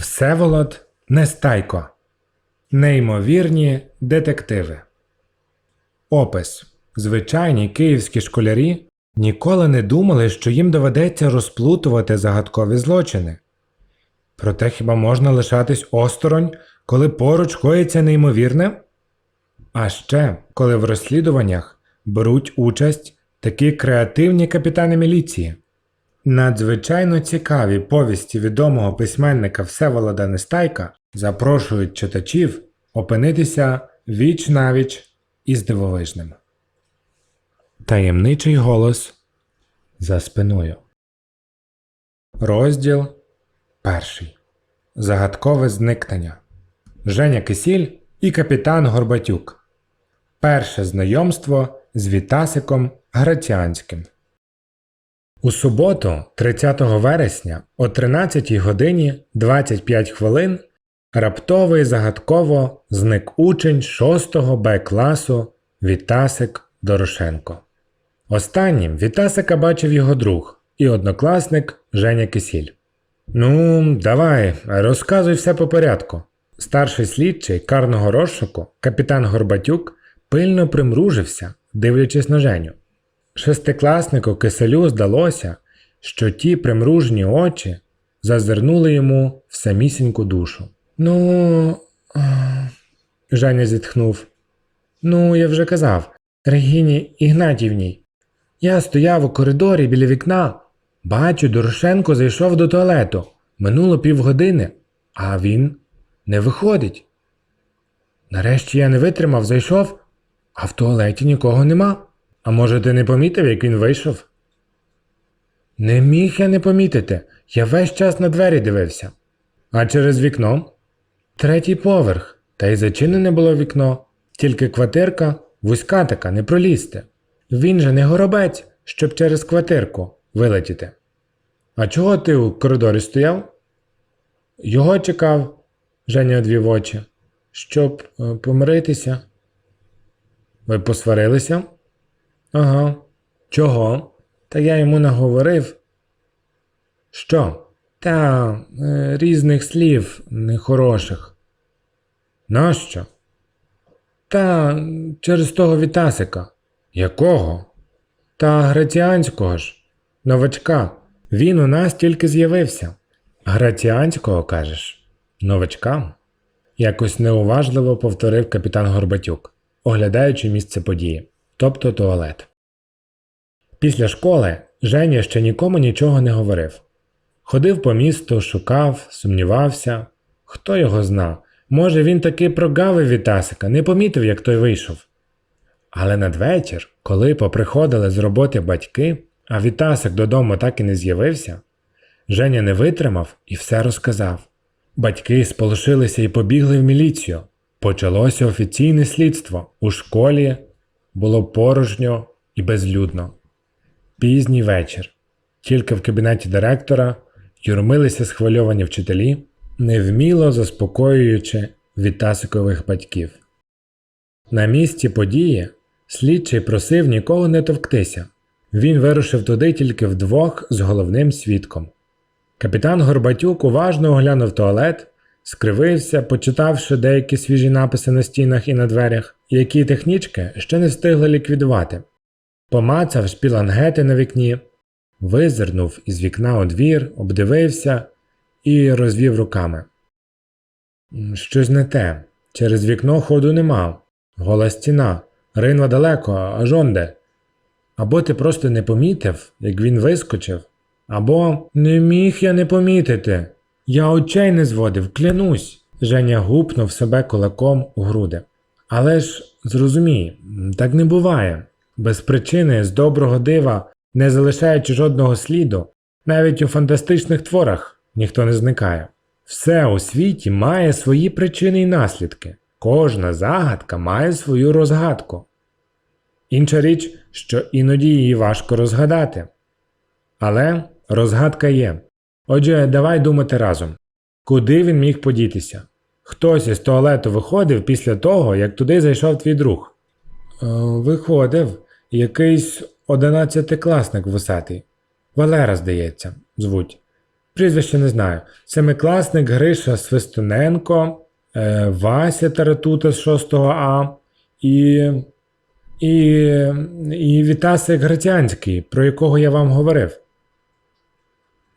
Всеволод Нестайко. Неймовірні детективи. Опис. Звичайні київські школярі ніколи не думали, що їм доведеться розплутувати загадкові злочини. Проте хіба можна лишатись осторонь, коли поруч коїться неймовірне? А ще, коли в розслідуваннях беруть участь такі креативні капітани міліції. Надзвичайно цікаві повісті відомого письменника Всеволода Нестайка запрошують читачів опинитися віч навіч із дивовижним. Таємничий голос за спиною. Розділ перший. Загадкове зникнення. Женя Кисіль і капітан Горбатюк. Перше знайомство з Вітасиком Граціанським. У суботу, 30 вересня, о 13 годині 25 хвилин, раптово і загадково зник учень 6 Б класу Вітасик Дорошенко. Останнім Вітасика бачив його друг і однокласник Женя Кисіль. Ну, давай, розказуй все по порядку. Старший слідчий карного розшуку, капітан Горбатюк, пильно примружився, дивлячись на Женю. Шестикласнику киселю здалося, що ті примружені очі зазирнули йому в самісіньку душу. Ну. Женя зітхнув. Ну, я вже казав, Регіні Ігнатівній. Я стояв у коридорі біля вікна. Бачу, Дорошенко зайшов до туалету. Минуло півгодини, а він не виходить. Нарешті я не витримав, зайшов, а в туалеті нікого нема. А може, ти не помітив, як він вийшов? Не міг я не помітити. Я весь час на двері дивився. А через вікно? Третій поверх, та й зачинене було вікно, тільки квартирка вузька така, не пролізти. Він же не горобець, щоб через квартирку вилетіти. А чого ти у коридорі стояв? Його чекав, Женя одвів очі, щоб е, помиритися. Ви посварилися? Ага. Чого? Та я йому наговорив. Що? Та е, різних слів нехороших. Нащо? Та через того Вітасика. Якого? Та Граціанського ж, новачка. Він у нас тільки з'явився. Граціанського, кажеш? Новачка? Якось неуважливо повторив капітан Горбатюк, оглядаючи місце події, тобто туалет. Після школи Женя ще нікому нічого не говорив. Ходив по місту, шукав, сумнівався. Хто його зна, може він таки прогавив Вітасика, не помітив, як той вийшов. Але надвечір, коли поприходили з роботи батьки, а Вітасик додому так і не з'явився, Женя не витримав і все розказав. Батьки сполошилися і побігли в міліцію. Почалося офіційне слідство. У школі було порожньо і безлюдно. Пізній вечір. Тільки в кабінеті директора юрмилися схвильовані вчителі, невміло заспокоюючи Вітасикових батьків. На місці події слідчий просив нікого не товктися. Він вирушив туди тільки вдвох з головним свідком. Капітан Горбатюк уважно оглянув туалет, скривився, почитавши деякі свіжі написи на стінах і на дверях, які технічки ще не встигли ліквідувати. Помацав шпілангети на вікні, визирнув із вікна у двір, обдивився і розвів руками. Щось не те. Через вікно ходу нема. Гола стіна. Ринва далеко, аж онде. Або ти просто не помітив, як він вискочив, або не міг я не помітити. Я очей не зводив, клянусь. Женя гупнув себе кулаком у груди. Але ж зрозумій, так не буває. Без причини з доброго дива, не залишаючи жодного сліду, навіть у фантастичних творах ніхто не зникає. Все у світі має свої причини і наслідки. Кожна загадка має свою розгадку. Інша річ, що іноді її важко розгадати. Але розгадка є. Отже, давай думати разом. Куди він міг подітися? Хтось із туалету виходив після того, як туди зайшов твій друг. Е, виходив якийсь одинадцятикласник вусатий. Валера, здається, звуть. Прізвище не знаю. Семикласник Гриша Свистуненко, е, Вася Таратута з 6 А і. І. і Вітасик Грацянський, про якого я вам говорив.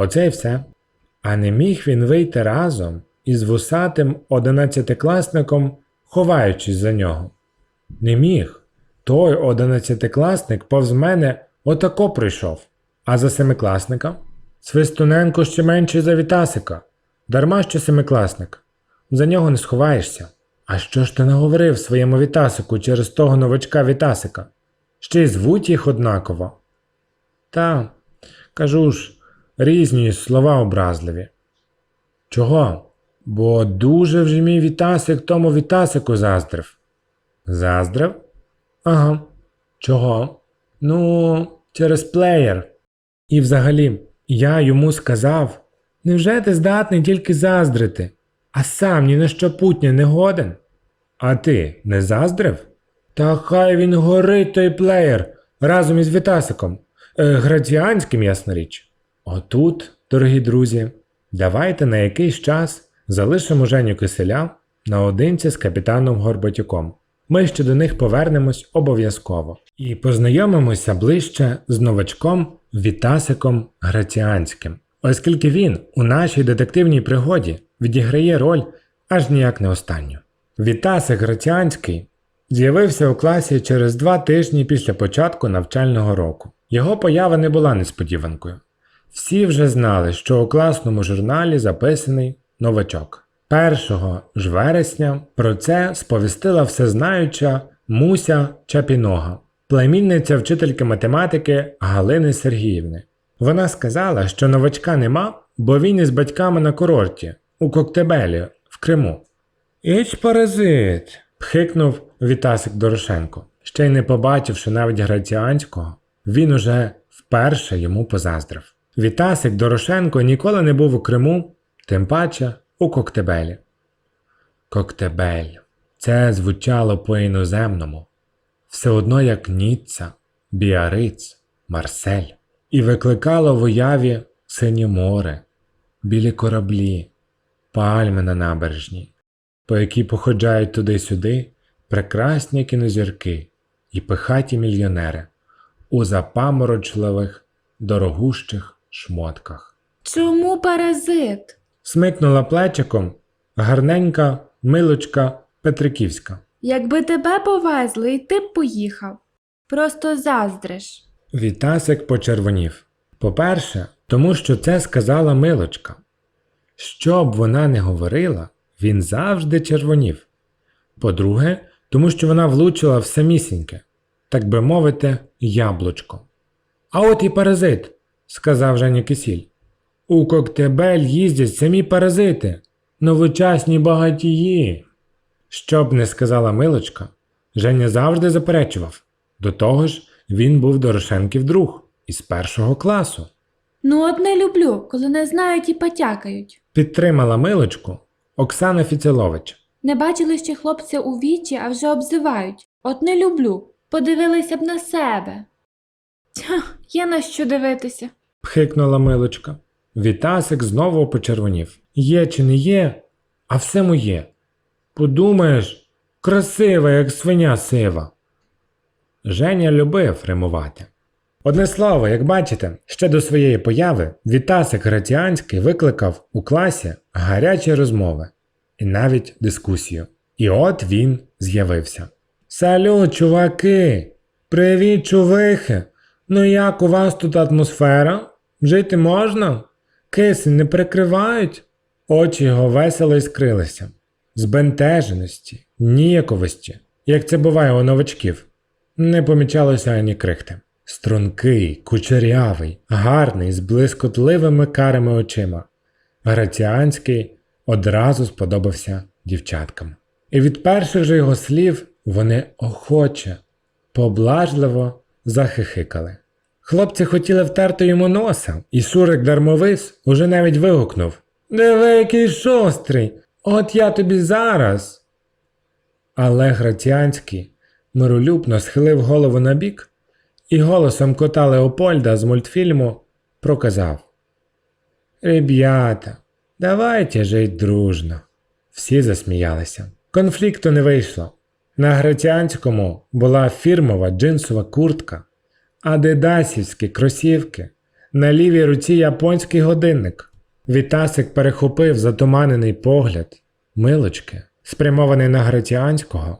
Оце і все. А не міг він вийти разом із вусатим одинадцятикласником, ховаючись за нього. Не міг. Той одинадцятикласник повз мене отако прийшов. А за семикласника? Свистуненко ще менший за Вітасика. Дарма що семикласник. За нього не сховаєшся. А що ж ти наговорив своєму Вітасику через того новачка Вітасика? Ще й звуть їх однаково. Та, кажу ж, різні слова образливі. Чого? Бо дуже вже мій Вітасик тому Вітасику заздрив. Заздрив? Ага. Чого? Ну, через плеєр. І взагалі, я йому сказав: невже ти здатний тільки заздрити, а сам ні на що путня не годен? А ти не заздрив? Та хай він горить той плеєр разом із Вітасиком, е, граціанським, ясна річ. Отут, дорогі друзі, давайте на якийсь час залишимо Женю Киселя наодинці з капітаном Горбатюком. Ми ще до них повернемось обов'язково і познайомимося ближче з новачком Вітасиком Граціанським, оскільки він у нашій детективній пригоді відіграє роль аж ніяк не останню. Вітасик Граціанський з'явився у класі через два тижні після початку навчального року. Його поява не була несподіванкою. Всі вже знали, що у класному журналі записаний новачок. 1 ж вересня про це сповістила всезнаюча Муся Чапінога, племінниця вчительки математики Галини Сергіївни. Вона сказала, що новачка нема, бо він із батьками на курорті у Коктебелі в Криму. Іч паразит. пхикнув Вітасик Дорошенко. Ще й не побачивши навіть Граціанського, він уже вперше йому позаздрив. Вітасик Дорошенко ніколи не був у Криму, тим паче у Коктебелі. Коктебель. Це звучало по-іноземному, все одно як Ніцца, Біариць, Марсель, і викликало в уяві синє море, білі кораблі, пальми на набережні, по якій походжають туди-сюди прекрасні кінозірки і пихаті мільйонери у запаморочливих, дорогущих шмотках. Чому паразит? Смикнула плечиком гарненька милочка Петриківська. Якби тебе повезли, і ти б поїхав. Просто заздриш. Вітасик почервонів. По-перше, тому що це сказала милочка. Що б вона не говорила, він завжди червонів. По-друге, тому що вона влучила в самісіньке, так би мовити, яблучко. А от і паразит, сказав Женя Кисіль. У Коктебель їздять самі паразити, новочасні багатії. Що б не сказала милочка, Женя завжди заперечував. До того ж, він був Дорошенків друг із першого класу. Ну, от не люблю, коли не знають і потякають. Підтримала милочку Оксана Фіцелович. Не бачили ще хлопця у вічі, а вже обзивають. От не люблю. Подивилися б на себе. Тьха, є на що дивитися. Пхикнула милочка. Вітасик знову почервонів. Є чи не є, а все моє. Подумаєш, красива, як свиня сива. Женя любив римувати. Одне слово, як бачите, ще до своєї появи Вітасик Граціанський викликав у класі гарячі розмови і навіть дискусію. І от він з'явився. Салют, чуваки! Привіт, чувихи! Ну як у вас тут атмосфера? Жити можна? Кисень не прикривають? Очі його весело іскрилися. Збентеженості, ніяковості, як це буває у новачків, не помічалося ані крихти. Стрункий, кучерявий, гарний, з блискотливими карими очима. Граціанський одразу сподобався дівчаткам. І від перших же його слів вони охоче, поблажливо захихикали. Хлопці хотіли втерти йому носа, і Шурик Дармовис уже навіть вигукнув Диви, який шострий! От я тобі зараз. Але Граціанський миролюбно схилив голову на бік і голосом кота Леопольда з мультфільму проказав Ребята, давайте жить дружно. Всі засміялися. Конфлікту не вийшло. На Грецянському була фірмова джинсова куртка, адидасівські кросівки, на лівій руці японський годинник. Вітасик перехопив затуманений погляд милочки, спрямований на Грецянського,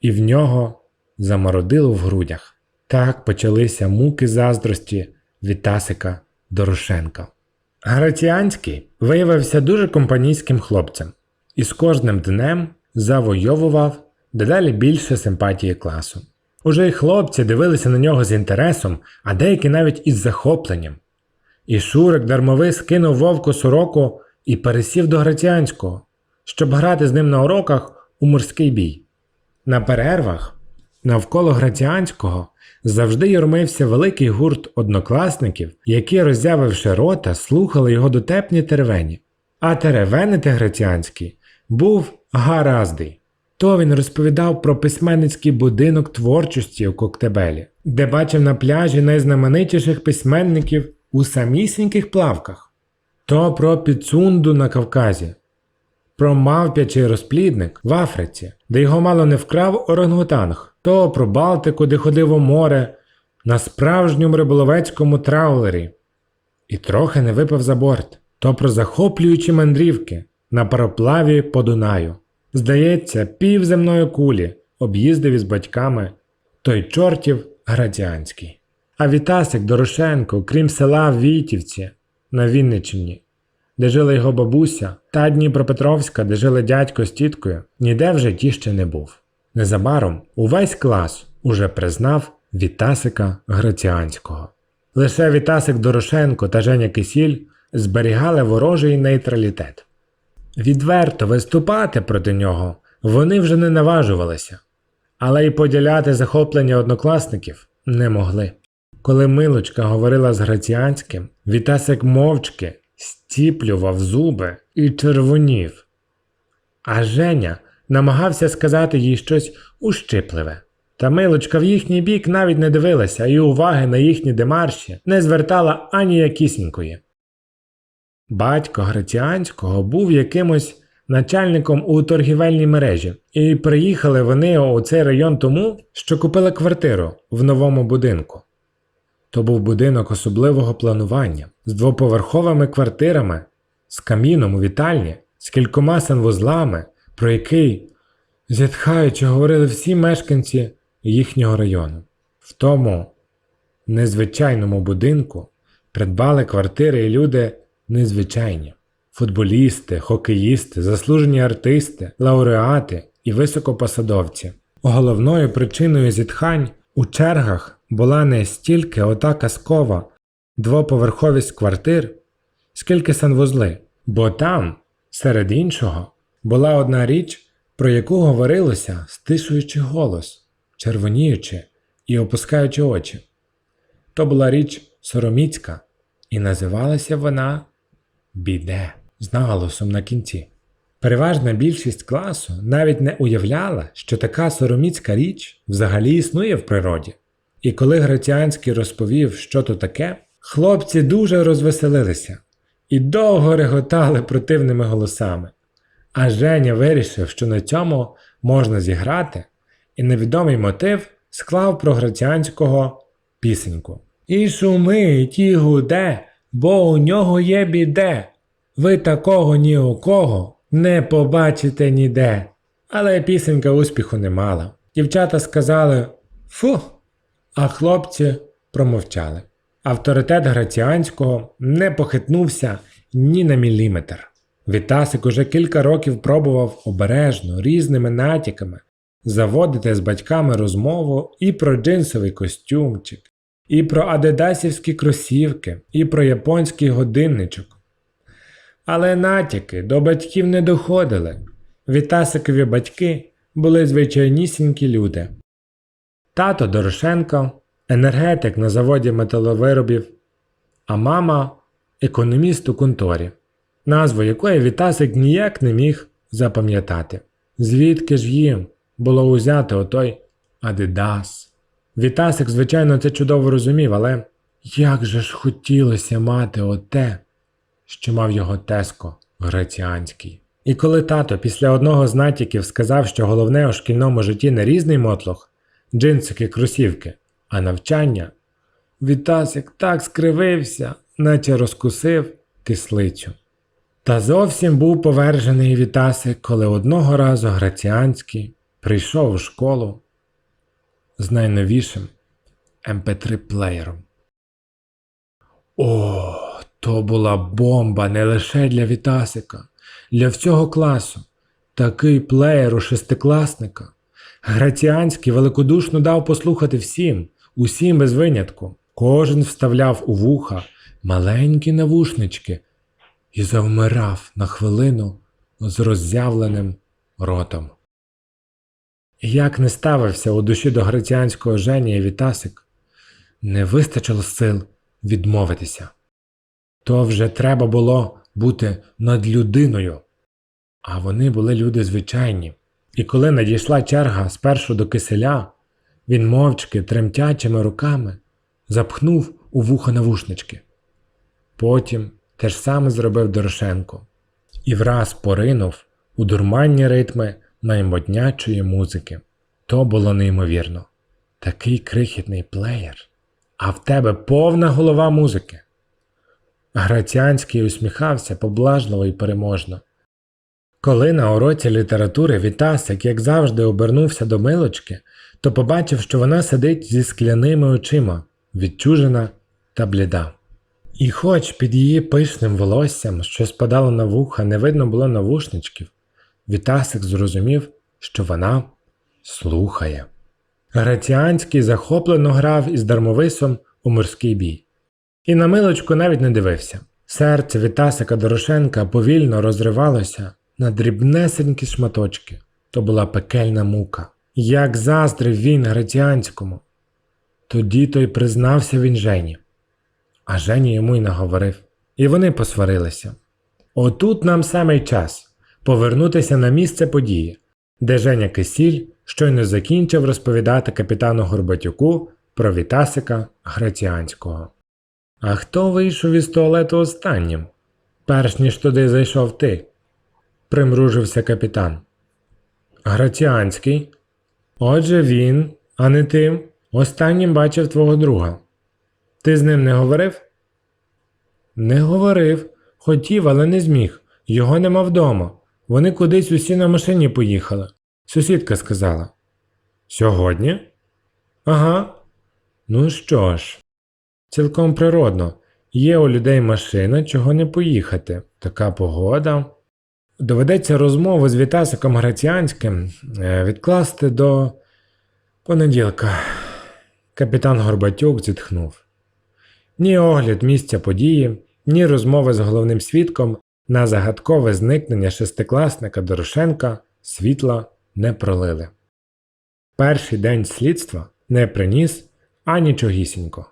і в нього замородило в грудях. Так почалися муки заздрості Вітасика Дорошенка. Граціанський виявився дуже компанійським хлопцем і з кожним днем завойовував дедалі більше симпатії класу. Уже й хлопці дивилися на нього з інтересом, а деякі навіть із захопленням. І Шурик дармовий скинув вовку сороку і пересів до Граціанського, щоб грати з ним на уроках у морський бій. На перервах навколо Граціанського завжди юрмився великий гурт однокласників, які, роззявивши рота, слухали його дотепні теревені. А теревенити Граціанський був гараздий. То він розповідав про письменницький будинок творчості у Коктебелі, де бачив на пляжі найзнаменитіших письменників у самісіньких плавках, то про Піцунду на Кавказі, про мавпячий розплідник в Африці, де його мало не вкрав орангутанг, то про Балтику, де ходив у море, на справжньому риболовецькому траулері, і трохи не випав за борт, то про захоплюючі мандрівки на пароплаві по Дунаю. Здається, пів земної кулі об'їздив із батьками той чортів Градіанський. А Вітасик Дорошенко, крім села Війтівці на Вінниччині, де жила його бабуся, та Дніпропетровська, де жили дядько з тіткою, ніде в житті ще не був. Незабаром увесь клас уже признав Вітасика Граціанського. Лише Вітасик Дорошенко та Женя Кисіль зберігали ворожий нейтралітет. Відверто виступати проти нього вони вже не наважувалися, але й поділяти захоплення однокласників не могли. Коли Милочка говорила з Граціанським, Вітасик мовчки стіплював зуби і червонів. А Женя намагався сказати їй щось ущипливе. Та Милочка в їхній бік навіть не дивилася і уваги на їхні демарші не звертала ані якісінької. Батько Граціанського був якимось начальником у торгівельній мережі, і приїхали вони у цей район тому, що купили квартиру в новому будинку. То був будинок особливого планування з двоповерховими квартирами, з каміном у вітальні, з кількома санвузлами, про який, зітхаючи, говорили всі мешканці їхнього району. В тому незвичайному будинку придбали квартири і люди незвичайні: футболісти, хокеїсти, заслужені артисти, лауреати і високопосадовці. Головною причиною зітхань у чергах була не стільки ота казкова двоповерховість квартир, скільки санвузли, бо там, серед іншого, була одна річ, про яку говорилося, стишуючи голос, червоніючи і опускаючи очі. То була річ сороміцька, і називалася вона Біде з наголосом на кінці. Переважна більшість класу навіть не уявляла, що така сороміцька річ взагалі існує в природі. І коли Граціанський розповів, що то таке, хлопці дуже розвеселилися і довго реготали противними голосами. А Женя вирішив, що на цьому можна зіграти, і невідомий мотив склав про Граціанського пісеньку. І шумить, і гуде, бо у нього є біде. Ви такого ні у кого не побачите ніде. Але пісенька успіху не мала. Дівчата сказали фу, а хлопці промовчали. Авторитет Граціанського не похитнувся ні на міліметр. Вітасик уже кілька років пробував обережно, різними натяками заводити з батьками розмову і про джинсовий костюмчик, і про адидасівські кросівки, і про японський годинничок. Але натяки до батьків не доходили. Вітасикові батьки були звичайнісінькі люди. Тато Дорошенко, енергетик на заводі металовиробів, а мама економіст у конторі, назву якої Вітасик ніяк не міг запам'ятати. Звідки ж їм було узяти отой Адидас? Вітасик, звичайно, це чудово розумів, але як же ж хотілося мати оте, що мав його теско Греціанський. І коли тато після одного з натяків сказав, що головне у шкільному житті не різний мотлох, джинсики, кросівки, а навчання, Вітасик так скривився, наче розкусив кислицю. Та зовсім був повержений Вітасик, коли одного разу Граціанський прийшов у школу з найновішим mp3 плеєром. О, то була бомба не лише для Вітасика, для всього класу. Такий плеєр у шестикласника. Граціанський великодушно дав послухати всім, усім без винятку. Кожен вставляв у вуха маленькі навушнички і завмирав на хвилину з роззявленим ротом. Як не ставився у душі до греціанського Жені і Вітасик, не вистачило сил відмовитися. То вже треба було бути над людиною, а вони були люди звичайні. І коли надійшла черга спершу до киселя, він мовчки тремтячими руками запхнув у вухо навушнички. Потім те ж саме зробив Дорошенко і враз поринув у дурманні ритми наймоднячої музики. То було неймовірно. Такий крихітний плеєр, а в тебе повна голова музики. Граціанський усміхався поблажливо і переможно. Коли на уроці літератури Вітасик, як завжди, обернувся до милочки, то побачив, що вона сидить зі скляними очима, відчужена та бліда. І хоч під її пишним волоссям, що спадало на вуха, не видно було навушничків, Вітасик зрозумів, що вона слухає. Граціанський захоплено грав із дармовисом у морський бій. І на милочку навіть не дивився. Серце Вітасика Дорошенка повільно розривалося на дрібнесенькі шматочки. То була пекельна мука. Як заздрив він Граціанському. Тоді той признався він Жені. А Жені йому й наговорив. І вони посварилися. Отут нам саме час повернутися на місце події, де Женя Кисіль щойно закінчив розповідати капітану Горбатюку про Вітасика Граціанського. А хто вийшов із туалету останнім, перш ніж туди зайшов ти? примружився капітан. Граціанський. Отже, він, а не ти, останнім бачив твого друга. Ти з ним не говорив? Не говорив. Хотів, але не зміг. Його нема вдома. Вони кудись усі на машині поїхали. Сусідка сказала. Сьогодні? Ага. Ну що ж, цілком природно. Є у людей машина, чого не поїхати. Така погода. Доведеться розмову з Вітасиком Граціанським е, відкласти до понеділка. Капітан Горбатюк зітхнув. Ні огляд місця події, ні розмови з головним свідком на загадкове зникнення шестикласника Дорошенка світла не пролили. Перший день слідства не приніс анічогісінько.